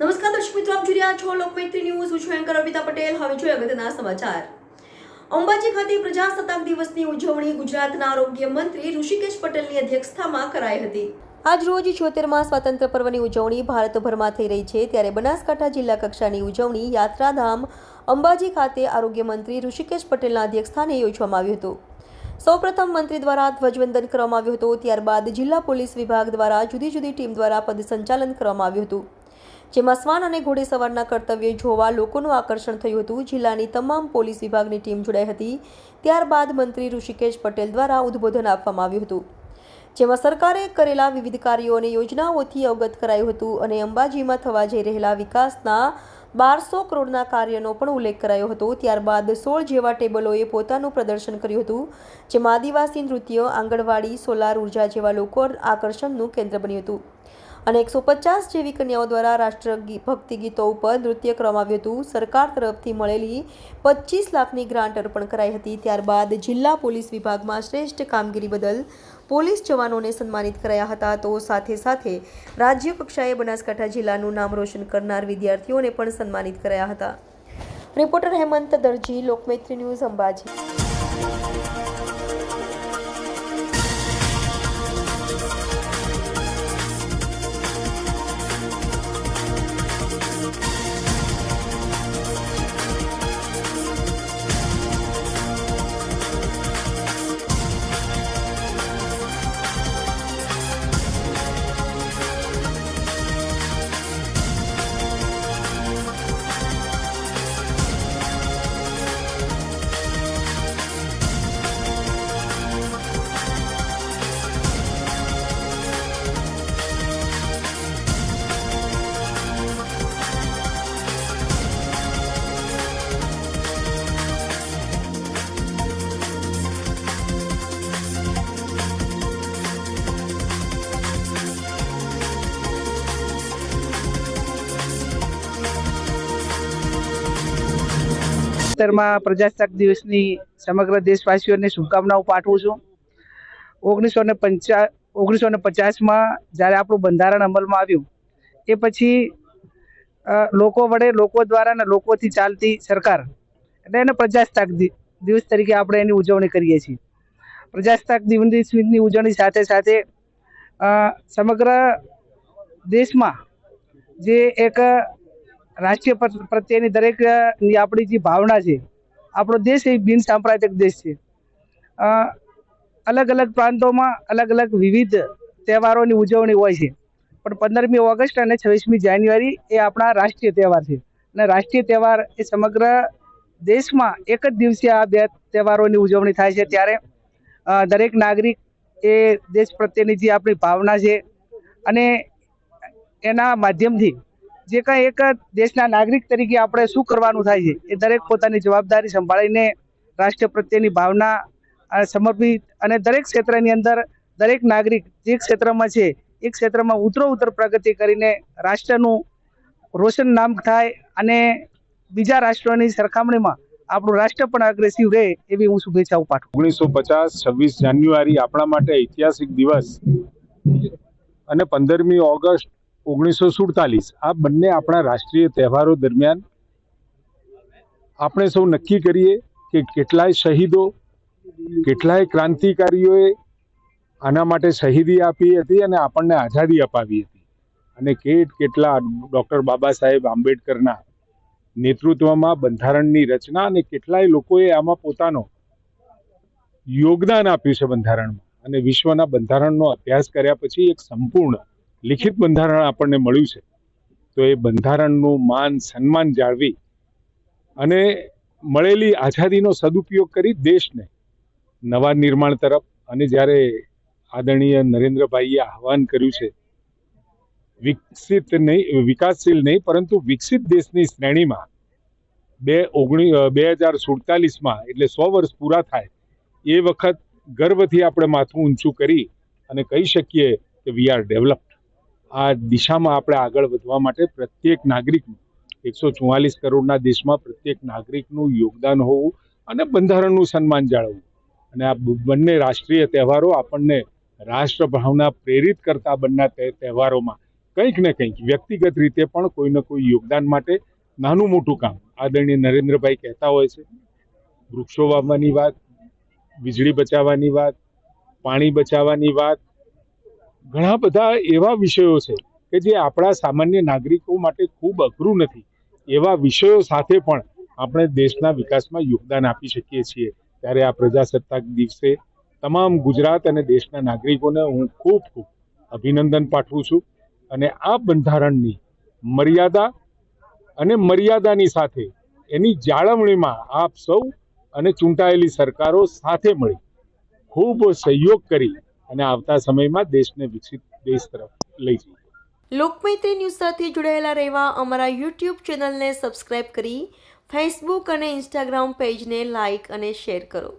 નમસ્કાર દર્શક મિત્રો આપ જોઈ રહ્યા છો લોકમૈત્રી ન્યૂઝ. હું છું એન્કર અમિતા પટેલ. હવે જોઈએ અગત્યના સમાચાર. અંબાજી ખાતે પ્રજાસત્તાક દિવસની ઉજવણી ગુજરાતના આરોગ્ય મંત્રી ઋષિકેશ પટેલની અધ્યક્ષતામાં કરાઈ હતી. આજ રોજ છોતેરમાં સ્વાતંત્ર્ય પર્વની ઉજવણી ભારતભરમાં થઈ રહી છે. ત્યારે બનાસકાંઠા જિલ્લા કક્ષાની ઉજવણી યાત્રાધામ અંબાજી ખાતે આરોગ્ય મંત્રી ઋષિકેશ પટેલના અધ્યક્ષસ્થાને યોજવામાં આવ્યું હતું. સૌપ્રથમ મંત્રી દ્વારા ધ્વજવંદન કરવામાં આવ્યું હતું, ત્યારબાદ જિલ્લા પોલીસ વિભાગ દ્વારા જુદી જુદી ટીમ દ્વારા પદ સંચાલન કરવામાં આવ્યું હતું. જેમાં શ્વાન અને ઘોડેસવારના કર્તવ્ય જોવા લોકોનું આકર્ષણ થયું હતું. જિલ્લાની તમામ પોલીસ વિભાગની ટીમ જોડાઈ હતી. ત્યારબાદ મંત્રી ઋષિકેશ પટેલ દ્વારા ઉદ્બોધન આપવામાં આવ્યું હતું. જેમાં સરકારે કરેલા વિવિધ કાર્યો અને યોજનાઓથી અવગત કરાયું હતું અને અંબાજીમાં થવા જઈ રહેલા વિકાસના બારસો કરોડના કાર્યનો પણ ઉલ્લેખ કરાયો હતો. ત્યારબાદ સોળ જેવા ટેબલોએ પોતાનું પ્રદર્શન કર્યું હતું, જેમાં આદિવાસી નૃત્ય, આંગણવાડી, સોલાર ઊર્જા જેવા લોકો આકર્ષણનું કેન્દ્ર બન્યું હતું. અને એકસો પચાસ જેવી કન્યાઓ દ્વારા રાષ્ટ્ર ભક્તિ ગીતો ઉપર નૃત્ય કરવામાં આવ્યું હતું. સરકાર તરફથી મળેલી પચીસ લાખની ગ્રાન્ટ અર્પણ કરાઈ હતી. ત્યારબાદ જિલ્લા પોલીસ વિભાગમાં શ્રેષ્ઠ કામગીરી બદલ પોલીસ જવાનોને સન્માનિત કરાયા હતા. તો સાથે સાથે રાજ્ય કક્ષાએ બનાસકાંઠા જિલ્લાનું નામ રોશન કરનાર વિદ્યાર્થીઓને પણ સન્માનિત કરાયા હતા. Reporter Hemant Darji, Lokmaitri news Ambaji. માં પ્રજાસત્તાક દિવસની સમગ્ર દેશવાસીઓને શુભકામનાઓ પાઠવું છું. ઓગણીસો ને પંચા, ઓગણીસો ને પચાસમાં જ્યારે આપણું બંધારણ અમલમાં આવ્યું, એ પછી લોકો વડે, લોકો દ્વારા અને લોકોથી ચાલતી સરકાર, એટલે એને પ્રજાસત્તાક દિવસ તરીકે આપણે એની ઉજવણી કરીએ છીએ. પ્રજાસત્તાક દિવસની ઉજવણી સાથે સાથે સમગ્ર દેશમાં જે એક રાષ્ટ્રીય પ્રત્યેની દરેક આપણી જે ભાવના છે, આપણો દેશ એ બિન સાંપ્રદાયિક દેશ છે. અલગ અલગ પ્રાંતોમાં અલગ અલગ વિવિધ તહેવારોની ઉજવણી હોય છે. પણ પંદરમી ઓગસ્ટ અને છવ્વીસમી જાન્યુઆરી એ આપણા રાષ્ટ્રીય તહેવાર છે. અને રાષ્ટ્રીય તહેવાર એ સમગ્ર દેશમાં એક જ દિવસે આ બે તહેવારોની ઉજવણી થાય છે. ત્યારે દરેક નાગરિક એ દેશ પ્રત્યેની જે આપણી ભાવના છે અને એના માધ્યમથી જે કાંઈ એક દેશના નાગરિક તરીકે આપણે શું કરવાનું થાય છે, એ દરેક પોતાની જવાબદારી સંભાળીને રાષ્ટ્ર પ્રત્યેની ભાવના સમર્પિત અને દરેક ક્ષેત્રની અંદર દરેક નાગરિક જે ક્ષેત્રમાં છે, એ ક્ષેત્રમાં ઉતરો ઉતર પ્રગતિ કરીને રાષ્ટ્રનું રોશન નામ થાય અને બીજા રાષ્ટ્રોની સરખામણીમાં આપણું રાષ્ટ્ર પણ અગ્રેસિવ રહે એવી હું શુભેચ્છાઓ પાઠવું ઓગણીસો પચાસ છવ્વીસ જાન્યુઆરી આપણા માટે ઐતિહાસિક દિવસ અને પંદરમી ઓગસ્ટ ઓગણીસો સુડતાલીસ. આ બંને આપણા રાષ્ટ્રીય તહેવારો દરમિયાન આપણે સૌ નક્કી કરીએ કે કેટલાય શહીદો, કેટલાય ક્રાંતિકારીઓએ આના માટે શહીદી આપી હતી અને આપણને આઝાદી અપાવી હતી. અને કેટ કેટલા ડૉક્ટર બાબા સાહેબ આંબેડકરના નેતૃત્વમાં બંધારણની રચના અને કેટલાય લોકોએ આમાં પોતાનો યોગદાન આપ્યું છે બંધારણમાં. અને વિશ્વના બંધારણનો અભ્યાસ કર્યા પછી એક સંપૂર્ણ લિખિત બંધારણ આપણને મળ્યું છે. તો એ બંધારણનું માન, સન્માન જાળવી અને મળેલી આઝાદીનો સદુપયોગ કરી દેશને નવા નિર્માણ તરફ અને જ્યારે આદરણીય નરેન્દ્રભાઈએ આહવાન કર્યું છે, વિકસિત નહીં, વિકાસશીલ નહીં, પરંતુ વિકસિત દેશની શ્રેણીમાં બે ઓગણી બે હજાર સુડતાલીસમાં એટલે સો વર્ષ પૂરા થાય, એ વખત ગર્વથી આપણે માથું ઊંચું કરી અને કહી શકીએ કે વી આર ડેવલપ્ડ આ દિશામાં આપણે આગળ વધવા માટે પ્રત્યેક નાગરિકનું, એકસો ચુમ્માલીસ કરોડના દેશમાં પ્રત્યેક નાગરિકનું યોગદાન હોવું અને બંધારણનું સન્માન જાળવવું. અને આ બંને રાષ્ટ્રીય તહેવારો આપણને રાષ્ટ્ર ભાવના પ્રેરિત કરતા બંને તહેવારોમાં કંઈક ને કંઈક, વ્યક્તિગત રીતે પણ કોઈને કોઈ યોગદાન માટે નાનું મોટું કામ. આદરણીય નરેન્દ્રભાઈ કહેતા હોય છે, વૃક્ષો વાવવાની વાત, વીજળી બચાવવાની વાત, પાણી બચાવવાની વાત ઘણા બધા એવા વિષયો છે કે જે આપણા સામાન્ય નાગરિકો માટે ખૂબ અઘરું નથી. એવા વિષયો સાથે પણ આપણે દેશના વિકાસમાં યોગદાન આપી શકીએ છીએ. ત્યારે આ પ્રજાસત્તાક દિવસે તમામ ગુજરાત અને દેશના નાગરિકોને હું ખૂબ ખૂબ અભિનંદન પાઠવું છું અને આ બંધારણની મર્યાદા અને મર્યાદાની સાથે એની જાળવણીમાં આપ સૌ અને ચૂંટાયેલી સરકારો સાથે મળી ખૂબ સહયોગ કરી અને આવતા સમયમાં દેશને વિકસિત, દેશ તરફ લઈ જઈએ લોકમૈત્રી ન્યૂઝ સાથે જોડાયેલા રહેવા અમારા યુટ્યુબ ચેનલને સબસ્ક્રાઇબ કરી, ફેસબુક અને ઇન્સ્ટાગ્રામ પેજને લાઇક અને શેર કરો.